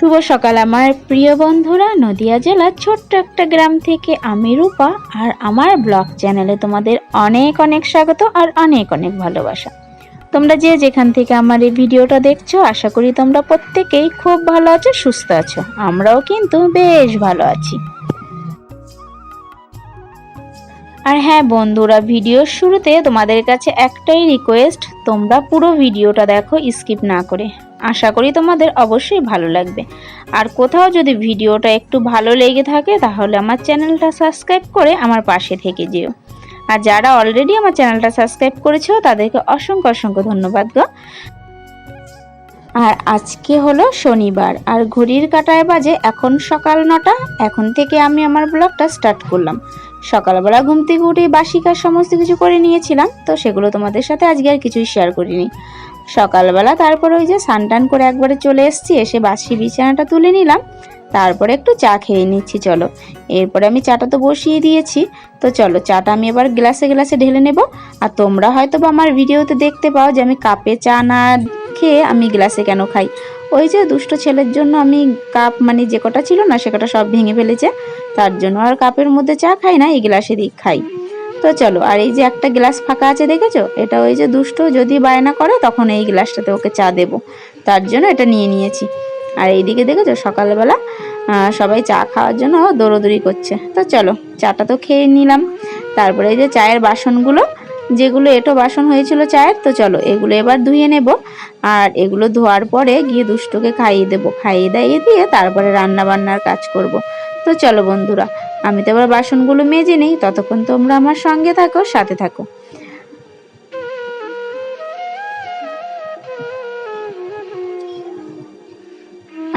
শুভ সকাল, আমার প্রিয় বন্ধুরা। নদিয়া জেলার ছোট্ট একটা গ্রাম থেকে আমি রূপা, আর আমার ব্লগ চ্যানেলে তোমাদের অনেক অনেক স্বাগত আর অনেক অনেক ভালোবাসা। তোমরা যে যেখান থেকে আমার এই ভিডিওটা দেখছ, আশা করি তোমরা প্রত্যেকেই খুব ভালো আছো, সুস্থ আছো। আমরাও কিন্তু বেশ ভালো আছি। আর হ্যাঁ বন্ধুরা, ভিডিওর শুরুতে তোমাদের কাছে একটাই রিকোয়েস্ট তোমরা পুরো ভিডিওটা দেখো স্কিপ না করে। আশা করি তোমাদের অবশ্যই ভালো লাগবে। আর কোথাও যদি ভিডিওটা একটু ভালো লেগে থাকে, তাহলে আমার চ্যানেলটা সাবস্ক্রাইব করে আমার পাশে থেকে যেও। আর যারা অলরেডি আমার চ্যানেলটা সাবস্ক্রাইব করেছ, তাদেরকে অসংখ্য অসংখ্য ধন্যবাদ গো। আর আজকে হলো শনিবার, আর ঘড়ির কাটায় বাজে এখন সকাল নটা, এখন থেকে আমি আমার ব্লগটা স্টার্ট করলাম। সকালবেলা ঘুম থেকে উঠে বাসি কাজ সমস্ত কিছু করে নিয়েছিলাম, তো সেগুলো তোমাদের সাথে আজকে আর কিছুই শেয়ার করিনি। সকালবেলা তারপর ওই যে টান করে একবারে চলে এসেছি, এসে বাসি বিছানাটা তুলে নিলাম, তারপরে একটু চা খেয়ে নিচ্ছি, চলো। এরপরে আমি চাটা তো বসিয়ে দিয়েছি, তো চলো চাটা আমি এবার গ্লাসে গ্লাসে ঢেলে নেব, আর তোমরা হয়তো বা আমার ভিডিওতে দেখতে পাও যে আমি কাপে চা না খেয়ে আমি গ্লাসে কেন খাই। ওই যে দুষ্ট ছেলের জন্য আমি কাপ মানে যে কটা ছিল না, সে কটা সব ভেঙে ফেলেছে, তার জন্য আর কাপের মধ্যে চা খাই না, এই গ্লাসে দিয়ে খাই। তো চলো, আর এই যে একটা গ্লাস ফাঁকা আছে দেখেছ? এটা ওই যে দুষ্ট যদি বায়না করে, তখন এই গ্লাসটাতে ওকে চা দেবো। তার জন্য এটা নিয়ে নিয়েছি। আর এইদিকে দেখেছ, সকালবেলা সবাই চা খাওয়ার জন্য দৌড়োদৌড়ি করছে। তো চলো, চাটা তো খেয়ে নিলাম। তারপরে এই যে চায়ের বাসনগুলো, যেগুলো এটো বাসন হয়েছিল চায়ের, তো চলো, এগুলো এবার ধুয়ে নেব। আর এগুলো ধোয়ার পরে গিয়ে দুষ্টকে খাইয়ে দেবো। খাইয়ে দাইয়ে দিয়ে তারপরে রান্না বান্নার কাজ করব। তো চলো বন্ধুরা আমি তো আবার বাসনগুলো মেজে নেই ততক্ষণ তোমরা আমার সঙ্গে থাকো সাথে থাকো।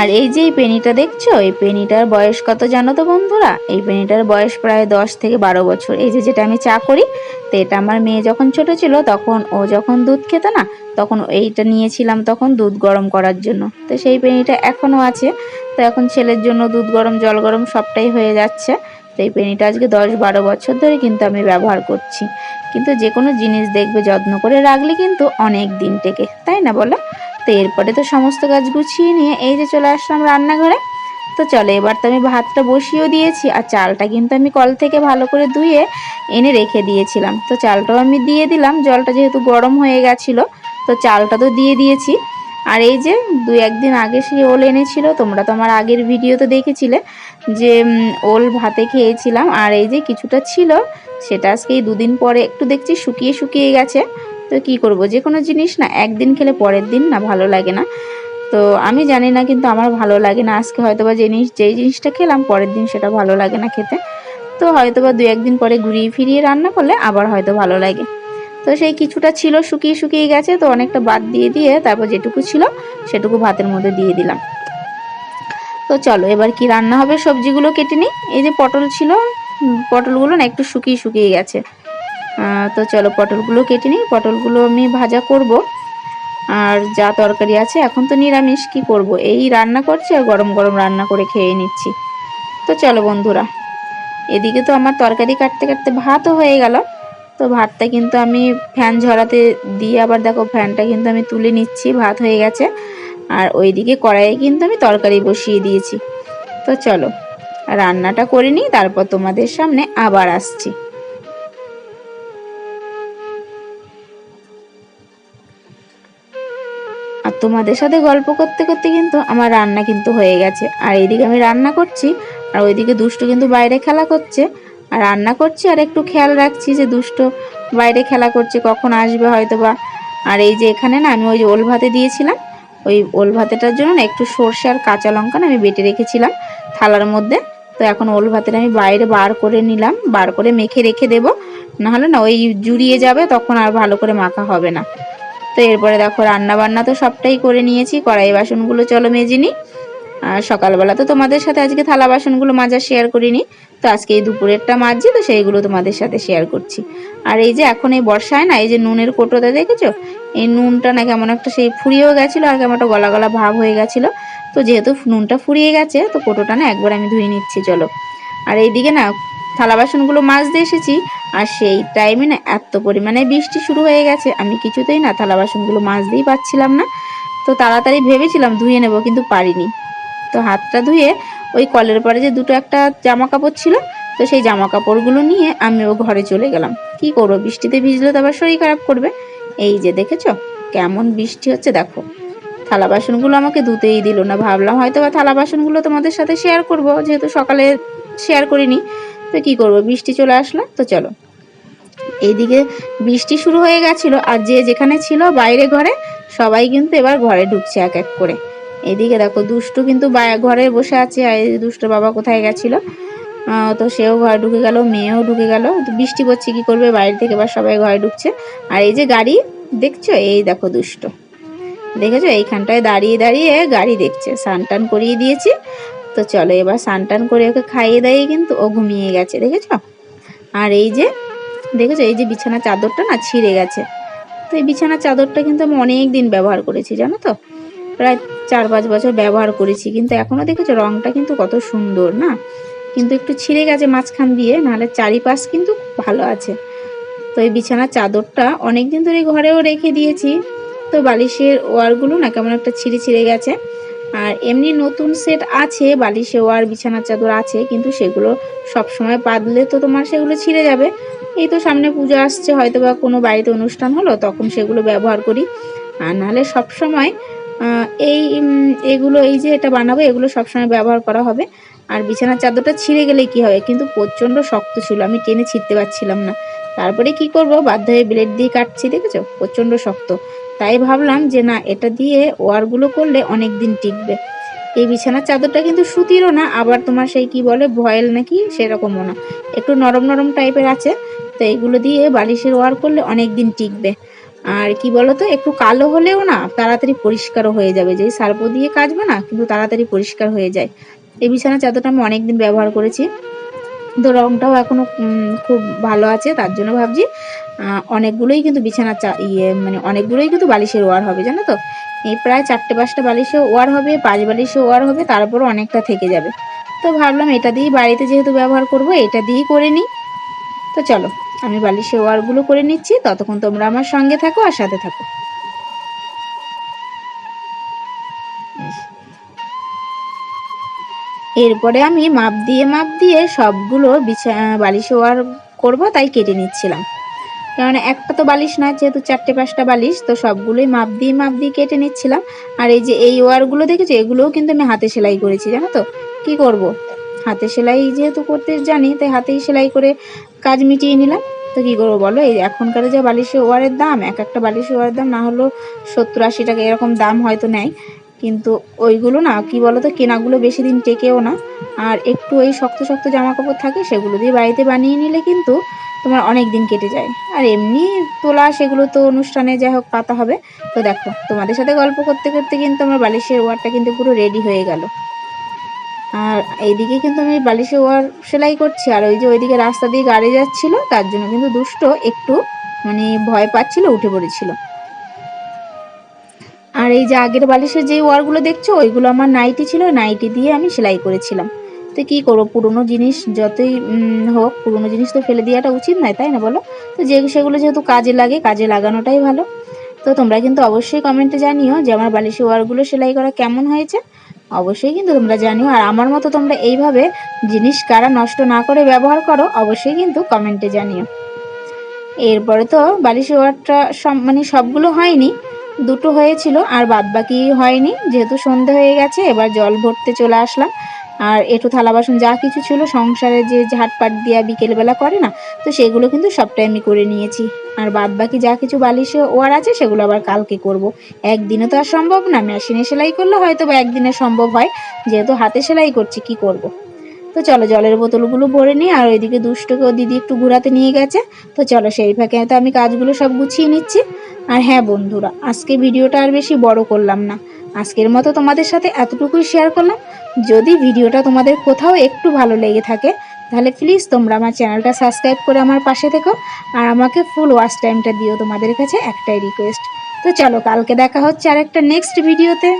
আর এই যে এই পেনিটা দেখছ? এই পেনিটার বয়স কত জানো তো বন্ধুরা? এই পেনিটার বয়স প্রায় দশ থেকে বারো বছর। এই যে যেটা আমি চা করি তো এটা আমার মেয়ে যখন ছোট ছিল, তখন ও যখন দুধ খেত না, তখন এইটা নিয়েছিলাম তখন দুধ গরম করার জন্য। তো সেই পেনিটা এখনও আছে। তো এখন ছেলের জন্য দুধ গরম, জল গরম সবটাই হয়ে যাচ্ছে। তো এই পেনিটা আজকে দশ বারো বছর ধরে কিন্তু আমি ব্যবহার করছি। কিন্তু যে কোনো জিনিস দেখবে, যত্ন করে রাখলে কিন্তু অনেক দিন টেকে। তাই না বলো? তো এরপরে তো সমস্ত কাজ গুছিয়ে নিয়ে এই যে চলে আসলাম রান্নাঘরে। তো চলে এবার তো আমি ভাতটা বসিয়েও দিয়েছি আর চালটা কিন্তু আমি কল থেকে ভালো করে ধুয়ে এনে রেখে দিয়েছিলাম। তো চালটাও আমি দিয়ে দিলাম, জলটা যেহেতু গরম হয়ে গেছিল, তো চালটা তো দিয়ে দিয়েছি। আর এই যে দু একদিন আগে সে ওল এনেছিল, তোমরা তো আমার আগের ভিডিওতে দেখেছিলে যে ওল ভাতে খেয়েছিলাম। আর এই যে কিছুটা ছিল, সেটা আজকে দুদিন পরে একটু দেখছি শুকিয়ে শুকিয়ে গেছে। তো কি করব? যে কোনো জিনিস না, একদিন খেলে পরের দিন না, ভালো লাগে না। তো আমি জানি না কিন্তু আমার ভালো লাগে না। আজকে হয়তো বা জিনিস, যেই জিনিসটা খেলাম, পরের দিন সেটা ভালো লাগে না খেতে। তো হয়তো বা দু একদিন পরে ঘুরিয়ে ফিরিয়ে রান্না করলে আবার হয়তো ভালো লাগে। তো সেই কিছুটা ছিল, শুকিয়ে শুকিয়ে গেছে। তো অনেকটা বাদ দিয়ে দিয়ে তারপর যেটুকু ছিল, সেটুকু ভাতের মধ্যে দিয়ে দিলাম। তো চলো, এবার কি রান্না হবে? সবজিগুলো কেটে নিই। এই যে পটল ছিল, পটলগুলো না একটু শুকিয়ে শুকিয়ে গেছে। তো চলো পটলগুলো কেটে নিই। পটলগুলো আমি ভাজা করব। আর যা তরকারি আছে, এখন তো নিরামিষ, কি করব? এই রান্না করছি আর গরম গরম রান্না করে খেয়ে নিচ্ছি। তো চলো বন্ধুরা, এদিকে তো আমার তরকারি কাটতে কাটতে ভাতও হয়ে গেল। তো ভাতটা কিন্তু আমি ফ্যান ঝরাতে দিয়ে আবার দেখো ফ্যানটা কিন্তু আমি তুলে নিচ্ছি, ভাত হয়ে গেছে। আর ওইদিকে কড়াইয়ে কিন্তু আমি তরকারি বসিয়ে দিয়েছি। তো চলো, রান্নাটা করে নিই, তারপর তোমাদের সামনে আবার আসছি। তোমাদের সাথে গল্প করতে করতে কিন্তু আমার রান্না কিন্তু হয়ে গেছে। আর এইদিকে আমি রান্না করছি, আর ওইদিকে দুষ্টু কিন্তু বাইরে খেলা করছে। আর রান্না করছি, আর একটু খেয়াল রাখছি যে দুষ্ট বাইরে খেলা করছে, কখন আসবে হয়তো বা আর এই যে এখানে না, আমি ওই যে ওল ভাতে দিয়েছিলাম, ওই ওল ভাতেটার জন্য না একটু সর্ষে আর কাঁচা লঙ্কা আমি বেটে রেখেছিলাম থালার মধ্যে। তো এখন ওল ভাতেটা আমি বাইরে বার করে নিলাম, বার করে মেখে রেখে দেবো। নাহলে না ওই জুড়িয়ে যাবে, তখন আর ভালো করে মাখা হবে না। তো এরপরে দেখো রান্না বান্না তো সবটাই করে নিয়েছি, কড়াই বাসনগুলো চলো মেজে আর সকালবেলা তো তোমাদের সাথে আজকে থালা বাসনগুলো মাজা শেয়ার করিনি, তো আজকে এই দুপুরেরটা মাজছি, তো সেইগুলো তোমাদের সাথে শেয়ার করছি। আর এই যে এখন এই বর্ষায় না, এই যে নুনের কোটোতে দেখেছ? এই নুনটা না কেমন একটা সেই ফুরিয়েও গেছিল, আর কেমন একটা গলা গলা ভাব হয়ে গেছিল। তো যেহেতু নুনটা ফুরিয়ে গেছে, তো কোটোটা না একবার আমি ধুয়ে নিচ্ছি, চলো। আর এইদিকে না থালা বাসনগুলো মাজতে এসেছি, আর সেই টাইমে না এত পরিমাণে বৃষ্টি শুরু হয়ে গেছে। আমি কিছুতেই না থালা বাসনগুলো মাজতেই পারছিলাম না। তো তাড়াতাড়ি ভেবেছিলাম ধুয়ে নেব, কিন্তু পারিনি। তো হাতটা ধুয়ে ওই কলের পরে যে দুটো একটা জামা কাপড় ছিল, তো সেই জামা কাপড়গুলো নিয়ে আমি ও ঘরে চলে গেলাম। কি করব, বৃষ্টিতে ভিজলে তো আবার শরীর খারাপ করবে। এই যে দেখেছ, কেমন বৃষ্টি হচ্ছে, দেখো। থালা বাসনগুলো আমাকে ধুতেই দিল না। ভাবলাম হয়তো বা থালা বাসনগুলো তোমাদের সাথে শেয়ার করব, যেহেতু সকালে শেয়ার করিনি। তো কি করব? বৃষ্টি চলে আসলো, তো চলো। এইদিকে বৃষ্টি শুরু হয়ে গেছিল আর যে যেখানে ছিল বাইরে ঘরে, সবাই কিন্তু এবার ঘরে ঢুকছে এক এক করে। এদিকে দেখো দুষ্টু কিন্তু ঘরে বসে আছে, আর এই দুষ্ট বাবা কোথায় গেছিল? তো সেও ঘরে ঢুকে গেল, মেয়েও ঢুকে গেল। বৃষ্টি পড়ছে, কি করবে? বাইরে থেকে এবার সবাই ঘরে ঢুকছে। আর এই যে গাড়ি, দেখছ? এই দেখো দুষ্ট। দেখেছ? এইখানটায় দাঁড়িয়ে দাঁড়িয়ে গাড়ি দেখছে। স্নান টান করিয়ে দিয়েছি। তো চলো এবার স্নান করে ওকে খাইয়ে দাইয়ে কিন্তু ও ঘুমিয়ে গেছে, দেখেছ? আর এই যে, দেখেছ? এই যে বিছানা চাদরটা না ছিঁড়ে গেছে। তো এই বিছানার চাদরটা কিন্তু আমি অনেক দিন ব্যবহার করেছি, জানো তো? প্রায় চার পাঁচ বছর ব্যবহার করেছি। কিন্তু এখনও দেখেছ রংটা কিন্তু কত সুন্দর, না? কিন্তু একটু ছিঁড়ে গেছে মাঝখান দিয়ে, নাহলে চারিপাশ কিন্তু ভালো আছে। তো এই বিছানার চাদরটা অনেক দিন ধরে ঘরেও রেখে দিয়েছি। তো বালিশের ওয়ারগুলো না কেমন একটা ছিঁড়ে ছিঁড়ে গেছে। আর এমনি নতুন সেট আছে বালিশে ওয়ার বিছানার চাদর আছে, কিন্তু সেগুলো সব সময় পাতলে তো তোমার সেগুলো ছিঁড়ে যাবে। এই তো সামনে পুজো আসছে হয়তো বা কোনো বাড়িতে অনুষ্ঠান হলো, তখন সেগুলো ব্যবহার করি। আর নাহলে সব সময় এই এগুলো, এই যে এটা বানাবো, এগুলো সবসময় ব্যবহার করা হবে। আর বিছানার চাদরটা ছিঁড়ে গেলে কি হবে? কিন্তু প্রচণ্ড শক্ত ছিল, আমি টেনে ছিঁড়তে পারছিলাম না। তারপরে কি করব? বাধ্য হয়ে ব্লেড দিয়ে কাটছি, দেখেছ? প্রচণ্ড শক্ত। তাই ভাবলাম যে না, এটা দিয়ে ওয়ারগুলো করলে অনেক দিন টিকবে। এই বিছানার চাদরটা কিন্তু সুতিরও না, আবার তোমার সেই কি বলে, ভয়েল নাকি? সেরকমও না। একটু নরম নরম টাইপের আছে, তো এগুলো দিয়ে বালিশের ওয়ার করলে অনেক দিন টিকবে। আর কি বলতো, একটু কালো হলেও না, তাড়াতাড়ি পরিষ্কারও হয়ে যাবে। যেই সার্প দিয়ে কাচবে না, কিন্তু তাড়াতাড়ি পরিষ্কার হয়ে যায়। এই বিছানার চাদরটা আমি অনেক দিন ব্যবহার করেছি। তো রংটাও এখনও উম, খুব ভালো আছে তার জন্য ভাবছি অনেকগুলোই কিন্তু বিছানার চা ইয়ে মানে অনেকগুলোই কিন্তু বালিশের ওয়ার হবে জানো তো? এই প্রায় চারটে পাঁচটা বালিশে ওয়ার হবে পাঁচ বালিশে ওয়ার হবে তারপর অনেকটা থেকে যাবে। তো ভাবলাম এটা দিয়েই বাড়িতে যেহেতু ব্যবহার করব এটা দিয়েই করে নিই। তো চলো আমি বালিশে ওয়ারগুলো করে নিচ্ছি ততক্ষণ তোমরা আমার সঙ্গে থাকো আর সাথে থাকো। এরপরে আমি মাপ দিয়ে মাপ দিয়ে সবগুলো বিছা বালিশে ওয়ার করব, তাই কেটে নিচ্ছিলাম। কারণ একটা তো বালিশ না, যেহেতু চারটে পাঁচটা বালিশ, তো সবগুলোই মাপ দিয়ে মাপ দিয়ে কেটে নিচ্ছিলাম। আর এই যে এই ওয়ারগুলো দেখেছ, এগুলোও কিন্তু আমি হাতে সেলাই করেছি, জানো তো? কি করব? হাতে সেলাই যেহেতু করতে জানি, তাই হাতেই সেলাই করে কাজ মিটিয়ে নিলাম। তো কী করব বলো, এই এখনকার যে বালিশে ওয়ারের দাম, এক একটা বালিশে ওয়ারের দাম না হলেও সত্তর আশি টাকা এরকম দাম হয়তো নেয়। কিন্তু ওইগুলো না, কি বলো তো কেনাগুলো বেশি দিন টেকেও না। আর একটু ওই শক্ত শক্ত জামা কাপড় থাকে, সেগুলো দিয়ে বাড়িতে বানিয়ে নিলে কিন্তু তোমার অনেক দিন কেটে যায়। আর এমনি তোলা সেগুলো তো অনুষ্ঠানে যাই হোক পাতা হবে। তো দেখো, তোমাদের সাথে গল্প করতে করতে কিন্তু আমার বালিশের ওয়ারটা কিন্তু পুরো রেডি হয়ে গেল। আর এইদিকে কিন্তু আমি বালিশের ওয়ার সেলাই করছি, আর ওই যে ওইদিকে রাস্তা দিয়ে গাড়ি যাচ্ছিল, তার জন্য কিন্তু দুষ্ট একটু মানে ভয় পাচ্ছিল, উঠে পড়েছিল। আর এই যে আগের বালিশের যে ওয়ারগুলো দেখছ, ওইগুলো আমার নাইটি ছিল, নাইটি দিয়ে আমি সেলাই করেছিলাম। তো কী করব, পুরোনো জিনিস যতই হোক, পুরোনো জিনিস তো ফেলে দেওয়াটা উচিত নয়, তাই না বলো? তো যে সেগুলো যেহেতু কাজে লাগে, কাজে লাগানোটাই ভালো। তো তোমরা কিন্তু অবশ্যই কমেন্টে জানিও যে আমার বালিশের ওয়ারগুলো সেলাই করা কেমন হয়েছে। অবশ্যই কিন্তু তোমরা জানিও। আর আমার মতো তোমরা এইভাবে জিনিস কারা নষ্ট না করে ব্যবহার করো, অবশ্যই কিন্তু কমেন্টে জানিও। এরপরে তো বালিশের ওয়ারটা সব মানে সবগুলো হয়নি। দুটো হয়েছিল, আর বাদ বাকি হয়নি। যেহেতু সন্ধে হয়ে গেছে, এবার জল ভরতে চলে আসলাম। আর একটু থালা বাসন যা কিছু ছিল, সংসারে যে ঝাটপাট দিয়া বিকেলবেলা করে না, তো সেগুলো কিন্তু সবটাই আমি করে নিয়েছি। আর বাদ বাকি যা কিছু বালিশে ওয়ার আছে, সেগুলো আবার কালকে করব। একদিনে তো আর সম্ভব না, মেশিনে সেলাই করলে হয়তো বা একদিনে সম্ভব হয়। যেহেতু হাতে সেলাই করছি, কি করব। তো চলো, জলের বোতলগুলো ভরে নিই, আর ওইদিকে দুষ্টকে ও দিদি একটু ঘোরাতে নিয়ে গেছে। তো চলো, সেই ফাঁকে তো আমি কাজগুলো সব গুছিয়ে নিচ্ছি। আর হ্যাঁ বন্ধুরা, আজকে ভিডিওটা আর বেশি বড় করলাম না। আজকের মতো তোমাদের সাথে এতটুকুই শেয়ার করলাম। যদি ভিডিওটা তোমাদের কোথাও একটু ভালো লেগে থাকে, তাহলে প্লিজ তোমরা আমার চ্যানেলটা সাবস্ক্রাইব করে আমার পাশে থেকো আর আমাকে ফুল ওয়াচ টাইমটা দিও তোমাদের কাছে একটাই রিকোয়েস্ট তো চলো, কালকে দেখা হচ্ছে আর একটা নেক্সট ভিডিওতে